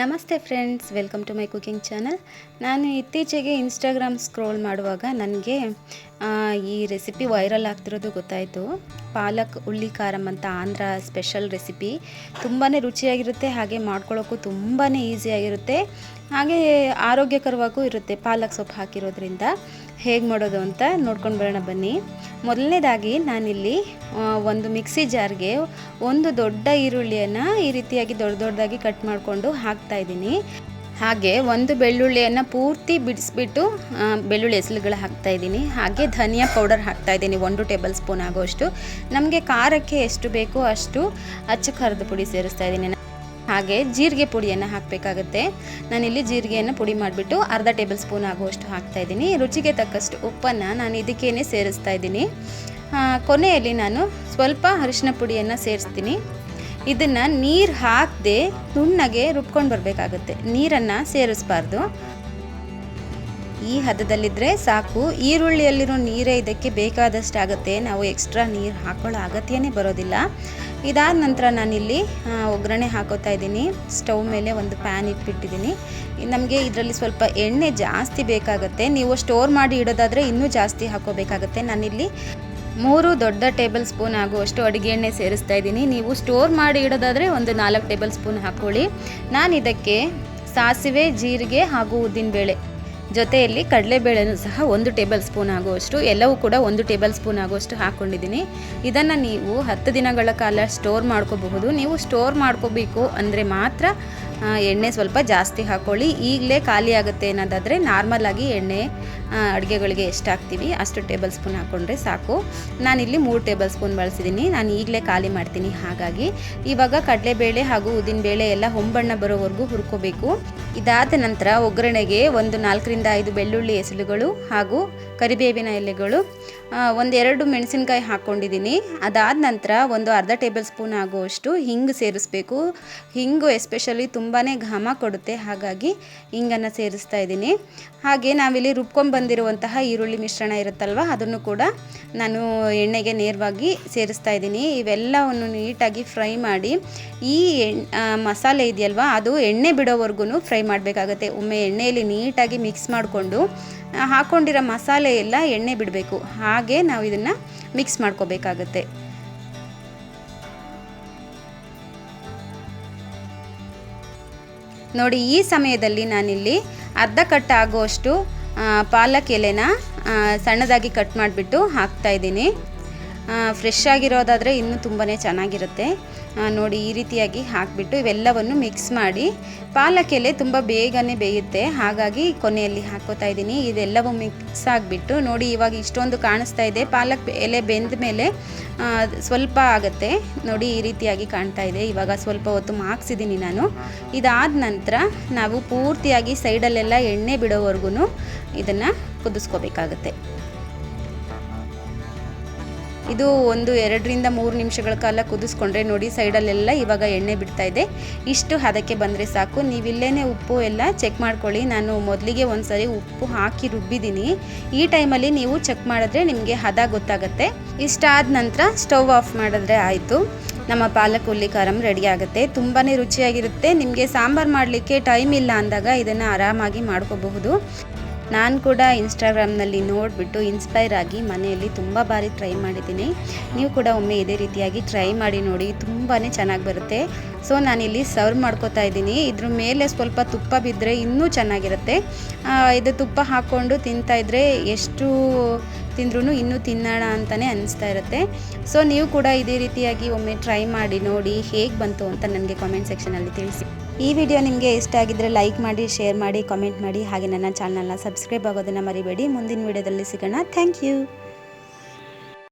ನಮಸ್ತೆ friends, welcome to my cooking channel. ನಾನು ಇತ್ತೀಚೆಗೆ ಇನ್ಸ್ಟಾಗ್ರಾಮ್ ಸ್ಕ್ರೋಲ್ ಮಾಡುವಾಗ ನನಗೆ ಈ ರೆಸಿಪಿ ವೈರಲ್ ಆಗ್ತಿರೋದು ಗೊತ್ತಾಯಿತು. ಪಾಲಕ್ ಉಳ್ಳಿ ಖಾರಂ ಅಂತ ಆಂಧ್ರ ಸ್ಪೆಷಲ್ ರೆಸಿಪಿ. ತುಂಬಾ ರುಚಿಯಾಗಿರುತ್ತೆ, ಹಾಗೆ ಮಾಡ್ಕೊಳ್ಳೋಕ್ಕೂ ತುಂಬಾ ಈಸಿಯಾಗಿರುತ್ತೆ. ಹಾಗೆ ಆರೋಗ್ಯಕರವಾಗೂ ಇರುತ್ತೆ ಪಾಲಕ್ ಸೊಪ್ಪು ಹಾಕಿರೋದ್ರಿಂದ. ಹೇಗೆ ಮಾಡೋದು ಅಂತ ನೋಡ್ಕೊಂಡು ಬರೋಣ ಬನ್ನಿ. ಮೊದಲನೇದಾಗಿ ನಾನಿಲ್ಲಿ ಒಂದು ಮಿಕ್ಸಿ ಜಾರ್ಗೆ ಒಂದು ದೊಡ್ಡ ಈರುಳ್ಳಿಯನ್ನು ಈ ರೀತಿಯಾಗಿ ದೊಡ್ಡ ದೊಡ್ಡದಾಗಿ ಕಟ್ ಮಾಡಿಕೊಂಡು ಹಾಕ್ತಾ ಇದ್ದೀನಿ. ಹಾಗೆ ಒಂದು ಬೆಳ್ಳುಳ್ಳಿಯನ್ನು ಪೂರ್ತಿ ಬಿಡಿಸ್ಬಿಟ್ಟು ಬೆಳ್ಳುಳ್ಳಿ ಎಸಳುಗಳು ಹಾಕ್ತಾ ಇದ್ದೀನಿ. ಹಾಗೆ ಧನಿಯಾ ಪೌಡರ್ ಹಾಕ್ತಾ ಇದ್ದೀನಿ, ಒಂದು ಟೇಬಲ್ ಸ್ಪೂನ್ ಆಗೋಷ್ಟು. ನಮಗೆ ಖಾರಕ್ಕೆ ಎಷ್ಟು ಬೇಕೋ ಅಷ್ಟು ಅಚ್ಚ ಖಾರದ ಪುಡಿ ಸೇರಿಸ್ತಾ ಇದ್ದೀನಿ. ಹಾಗೆ ಜೀರಿಗೆ ಪುಡಿಯನ್ನು ಹಾಕಬೇಕಾಗುತ್ತೆ. ನಾನಿಲ್ಲಿ ಜೀರಿಗೆಯನ್ನು ಪುಡಿ ಮಾಡಿಬಿಟ್ಟು ಅರ್ಧ ಟೇಬಲ್ ಸ್ಪೂನ್ ಆಗುವಷ್ಟು ಹಾಕ್ತಾ ಇದ್ದೀನಿ. ರುಚಿಗೆ ತಕ್ಕಷ್ಟು ಉಪ್ಪನ್ನು ನಾನು ಇದಕ್ಕೇನೆ ಸೇರಿಸ್ತಾ ಇದ್ದೀನಿ. ಕೊನೆಯಲ್ಲಿ ನಾನು ಸ್ವಲ್ಪ ಅರಿಶಿನ ಪುಡಿಯನ್ನು ಸೇರಿಸ್ತೀನಿ. ಇದನ್ನು ನೀರು ಹಾಕದೆ ನುಣ್ಣಗೆ ರುಬ್ಕೊಂಡು ಬರಬೇಕಾಗುತ್ತೆ. ನೀರನ್ನು ಸೇರಿಸ್ಬಾರ್ದು. ಈ ಹದದಲ್ಲಿದ್ದರೆ ಸಾಕು. ಈರುಳ್ಳಿಯಲ್ಲಿರೋ ನೀರೇ ಇದಕ್ಕೆ ಬೇಕಾದಷ್ಟು ಆಗುತ್ತೆ. ನಾವು ಎಕ್ಸ್ಟ್ರಾ ನೀರು ಹಾಕೊಳ್ಳೋ ಅಗತ್ಯನೇ ಬರೋದಿಲ್ಲ. ಇದಾದ ನಂತರ ನಾನಿಲ್ಲಿ ಒಗ್ಗರಣೆ ಹಾಕೋತಾ ಇದ್ದೀನಿ. ಸ್ಟವ್ ಮೇಲೆ ಒಂದು ಪ್ಯಾನ್ ಇಟ್ಬಿಟ್ಟಿದ್ದೀನಿ. ನಮಗೆ ಇದರಲ್ಲಿ ಸ್ವಲ್ಪ ಎಣ್ಣೆ ಜಾಸ್ತಿ ಬೇಕಾಗುತ್ತೆ. ನೀವು ಸ್ಟೋರ್ ಮಾಡಿ ಇಡೋದಾದರೆ ಇನ್ನೂ ಜಾಸ್ತಿ ಹಾಕೋಬೇಕಾಗುತ್ತೆ. ನಾನಿಲ್ಲಿ ಮೂರು ದೊಡ್ಡ ಟೇಬಲ್ ಸ್ಪೂನ್ ಆಗುವಷ್ಟು ಅಡುಗೆ ಎಣ್ಣೆ ಸೇರಿಸ್ತಾ ಇದ್ದೀನಿ. ನೀವು ಸ್ಟೋರ್ ಮಾಡಿ ಇಡೋದಾದರೆ ಒಂದು ನಾಲ್ಕು ಟೇಬಲ್ ಸ್ಪೂನ್ ಹಾಕ್ಕೊಳ್ಳಿ ನಾನು ಇದಕ್ಕೆ ಸಾಸಿವೆ, ಜೀರಿಗೆ ಹಾಗೂ ಉದ್ದಿನಬೇಳೆ ಜೊತೆಯಲ್ಲಿ ಕಡಲೆಬೇಳೆನೂ ಸಹ ಒಂದು ಟೇಬಲ್ ಸ್ಪೂನ್ ಆಗುವಷ್ಟು, ಎಲ್ಲವೂ ಕೂಡ ಒಂದು ಟೇಬಲ್ ಸ್ಪೂನ್ ಆಗುವಷ್ಟು ಹಾಕ್ಕೊಂಡಿದ್ದೀನಿ ಇದನ್ನು ನೀವು ಹತ್ತು ದಿನಗಳ ಕಾಲ ಸ್ಟೋರ್ ಮಾಡ್ಕೋಬಹುದು. ನೀವು ಸ್ಟೋರ್ ಮಾಡ್ಕೋಬೇಕು ಅಂದರೆ ಮಾತ್ರ ಎಣ್ಣೆ ಸ್ವಲ್ಪ ಜಾಸ್ತಿ ಹಾಕ್ಕೊಳ್ಳಿ ಈಗಲೇ ಖಾಲಿ ಆಗುತ್ತೆ ಅನ್ನೋದಾದರೆ ನಾರ್ಮಲ್ ಆಗಿ ಎಣ್ಣೆ ಅಡುಗೆಗಳಿಗೆ ಎಷ್ಟು ಹಾಕ್ತೀವಿ? ಅಷ್ಟು ಟೇಬಲ್ ಸ್ಪೂನ್ ಹಾಕ್ಕೊಂಡ್ರೆ ಸಾಕು. ನಾನಿಲ್ಲಿ ಮೂರು ಟೇಬಲ್ ಸ್ಪೂನ್ ಬಳಸಿದ್ದೀನಿ ನಾನು ಈಗಲೇ ಖಾಲಿ ಮಾಡ್ತೀನಿ ಹಾಗಾಗಿ. ಇವಾಗ ಕಡಲೆಬೇಳೆ ಹಾಗೂ ಉದ್ದಿನಬೇಳೆ ಎಲ್ಲ ಹೊಂಬಣ್ಣ ಬರೋವರೆಗೂ ಹುರ್ಕೋಬೇಕು. ಇದಾದ ನಂತರ ಒಗ್ಗರಣೆಗೆ ಒಂದು ನಾಲ್ಕರಿಂದ ಐದು ಬೆಳ್ಳುಳ್ಳಿ ಎಸಳುಗಳು ಹಾಗೂ ಕರಿಬೇವಿನ ಎಲೆಗಳು ಒಂದೆರಡು ಮೆಣಸಿನ್ಕಾಯಿ ಹಾಕ್ಕೊಂಡಿದ್ದೀನಿ ಅದಾದ ನಂತರ ಒಂದು ಅರ್ಧ ಟೇಬಲ್ ಸ್ಪೂನ್ ಆಗುವಷ್ಟು ಹಿಂಗು ಸೇರಿಸ್ಬೇಕು. ಹಿಂಗು ಎಸ್ಪೆಷಲಿ ತುಂಬಾ ಘಮ ಕೊಡುತ್ತೆ. ಹಾಗಾಗಿ ಹಿಂಗನ್ನು ಸೇರಿಸ್ತಾ ಇದ್ದೀನಿ. ಹಾಗೆ ನಾವಿಲ್ಲಿ ರುಬ್ಕೊಂಡು ಬಂದಿರುವಂತಹ ಈರುಳ್ಳಿ ಮಿಶ್ರಣ ಇರುತ್ತಲ್ವ, ಅದನ್ನು ಕೂಡ ನಾನು ಎಣ್ಣೆಗೆ ನೇರವಾಗಿ ಸೇರಿಸ್ತಾ ಇದ್ದೀನಿ. ಇವೆಲ್ಲವನ್ನು ನೀಟಾಗಿ ಫ್ರೈ ಮಾಡಿ, ಈ ಮಸಾಲೆ ಇದೆಯಲ್ವ, ಅದು ಎಣ್ಣೆ ಬಿಡೋವರೆಗೂ ಫ್ರೈ ಮಾಡಬೇಕಾಗತ್ತೆ. ಒಮ್ಮೆ ಎಣ್ಣೆಯಲ್ಲಿ ನೀಟಾಗಿ ಮಿಕ್ಸ್ ಮಾಡಿಕೊಂಡು ಹಾಕ್ಕೊಂಡಿರೋ ಮಸಾಲೆ ಎಲ್ಲ ಎಣ್ಣೆ ಬಿಡಬೇಕು. ಹಾಗೆ ನಾವು ಇದನ್ನು ಮಿಕ್ಸ್ ಮಾಡ್ಕೋಬೇಕಾಗತ್ತೆ. ನೋಡಿ ಈ ಸಮಯದಲ್ಲಿ ನಾನಿಲ್ಲಿ ಅರ್ಧ ಕಟ್ ಆಗುವಷ್ಟು ಪಾಲಕ್ ಎಲೆನ ಸಣ್ಣದಾಗಿ ಕಟ್ ಮಾಡಿಬಿಟ್ಟು ಹಾಕ್ತಾ ಇದ್ದೀನಿ. ಫ್ರೆಶ್ ಆಗಿರೋದಾದರೆ ಇನ್ನೂ ತುಂಬಾ ಚೆನ್ನಾಗಿರುತ್ತೆ. ನೋಡಿ ಈ ರೀತಿಯಾಗಿ ಹಾಕಿಬಿಟ್ಟು ಇವೆಲ್ಲವನ್ನು ಮಿಕ್ಸ್ ಮಾಡಿ ಪಾಲಕ್ ಎಲೆ ತುಂಬ ಬೇಗನೆ ಬೇಯುತ್ತೆ. ಹಾಗಾಗಿ ಕೊನೆಯಲ್ಲಿ ಹಾಕೋತಾ ಇದ್ದೀನಿ. ಇದೆಲ್ಲವೂ ಮಿಕ್ಸ್ ಆಗಿಬಿಟ್ಟು ನೋಡಿ ಇವಾಗ ಇಷ್ಟೊಂದು ಕಾಣಿಸ್ತಾ ಇದೆ. ಪಾಲಕ್ ಎಲೆ ಬೆಂದ ಮೇಲೆ ಸ್ವಲ್ಪ ಆಗುತ್ತೆ. ನೋಡಿ ಈ ರೀತಿಯಾಗಿ ಕಾಣ್ತಾ ಇದೆ. ಇವಾಗ ಸ್ವಲ್ಪ ಹೊತ್ತು ಮಾಕ್ಸಿದ್ದೀನಿ ನಾನು. ಇದಾದ ನಂತರ ನಾವು ಪೂರ್ತಿಯಾಗಿ ಸೈಡಲ್ಲೆಲ್ಲ ಎಣ್ಣೆ ಬಿಡೋವರೆಗೂ ಇದನ್ನು ಕುದಿಸ್ಕೋಬೇಕಾಗತ್ತೆ. ಇದು ಒಂದು ಎರಡರಿಂದ ಮೂರು ನಿಮಿಷಗಳ ಕಾಲ ಕುದಿಸ್ಕೊಂಡ್ರೆ ನೋಡಿ ಸೈಡಲ್ಲೆಲ್ಲ ಇವಾಗ ಎಣ್ಣೆ ಬಿಡ್ತಾ ಇದೆ. ಇಷ್ಟು ಹದಕ್ಕೆ ಬಂದರೆ ಸಾಕು. ನೀವಿಲ್ಲೇ ಉಪ್ಪು ಎಲ್ಲ ಚೆಕ್ ಮಾಡ್ಕೊಳ್ಳಿ. ನಾನು ಮೊದಲಿಗೆ ಒಂದು ಸರಿ ಉಪ್ಪು ಹಾಕಿ ರುಬ್ಬಿದ್ದೀನಿ. ಈ ಟೈಮಲ್ಲಿ ನೀವು ಚೆಕ್ ಮಾಡಿದ್ರೆ ನಿಮಗೆ ಹದ ಗೊತ್ತಾಗುತ್ತೆ. ಇಷ್ಟಾದ ನಂತರ ಸ್ಟವ್ ಆಫ್ ಮಾಡಿದ್ರೆ ಆಯಿತು. ನಮ್ಮ ಪಾಲಕ್ ಹುಲ್ಲಿ ಖಾರಂ ರೆಡಿ ಆಗುತ್ತೆ. ತುಂಬಾ ರುಚಿಯಾಗಿರುತ್ತೆ. ನಿಮಗೆ ಸಾಂಬಾರು ಮಾಡಲಿಕ್ಕೆ ಟೈಮ್ ಇಲ್ಲ ಅಂದಾಗ ಇದನ್ನು ಆರಾಮಾಗಿ ಮಾಡ್ಕೋಬಹುದು. ನಾನು ಕೂಡ ಇನ್ಸ್ಟಾಗ್ರಾಮ್ನಲ್ಲಿ ನೋಡಿಬಿಟ್ಟು ಇನ್ಸ್ಪೈರ್ ಆಗಿ ಮನೆಯಲ್ಲಿ ತುಂಬ ಬಾರಿ ಟ್ರೈ ಮಾಡಿದ್ದೀನಿ. ನೀವು ಕೂಡ ಒಮ್ಮೆ ಇದೇ ರೀತಿಯಾಗಿ ಟ್ರೈ ಮಾಡಿ ನೋಡಿ ತುಂಬಾ ಚೆನ್ನಾಗಿ ಬರುತ್ತೆ. ಸೊ ನಾನಿಲ್ಲಿ ಸರ್ವ್ ಮಾಡ್ಕೋತಾ ಇದ್ದೀನಿ. ಇದ್ರ ಮೇಲೆ ಸ್ವಲ್ಪ ತುಪ್ಪ ಬಿದ್ದರೆ ಇನ್ನೂ ಚೆನ್ನಾಗಿರುತ್ತೆ. ಇದು ತುಪ್ಪ ಹಾಕ್ಕೊಂಡು ತಿಂತಾಯಿದ್ರೆ ಎಷ್ಟು ತಿಂದ್ರೂ ಇನ್ನೂ ತಿನ್ನೋಣ ಅಂತಲೇ ಅನಿಸ್ತಾ ಇರುತ್ತೆ. ಸೊ ನೀವು ಕೂಡ ಇದೇ ರೀತಿಯಾಗಿ ಒಮ್ಮೆ ಟ್ರೈ ಮಾಡಿ, ನೋಡಿ ಹೇಗೆ ಬಂತು ಅಂತ ನನಗೆ ಕಾಮೆಂಟ್ ಸೆಕ್ಷನಲ್ಲಿ ತಿಳಿಸಿ. ಈ ವಿಡಿಯೋ ನಿಮಗೆ ಇಷ್ಟ ಆಗಿದ್ದರೆ ಲೈಕ್ ಮಾಡಿ ಶೇರ್ ಮಾಡಿ ಕಾಮೆಂಟ್ ಮಾಡಿ, ಹಾಗೆ ನನ್ನ ಚಾನಲ್ನ ಸಬ್ಸ್ಕ್ರೈಬ್ ಆಗೋದನ್ನು ಮರಿಬೇಡಿ. ಮುಂದಿನ ವಿಡಿಯೋದಲ್ಲಿ ಸಿಗೋಣ. Thank you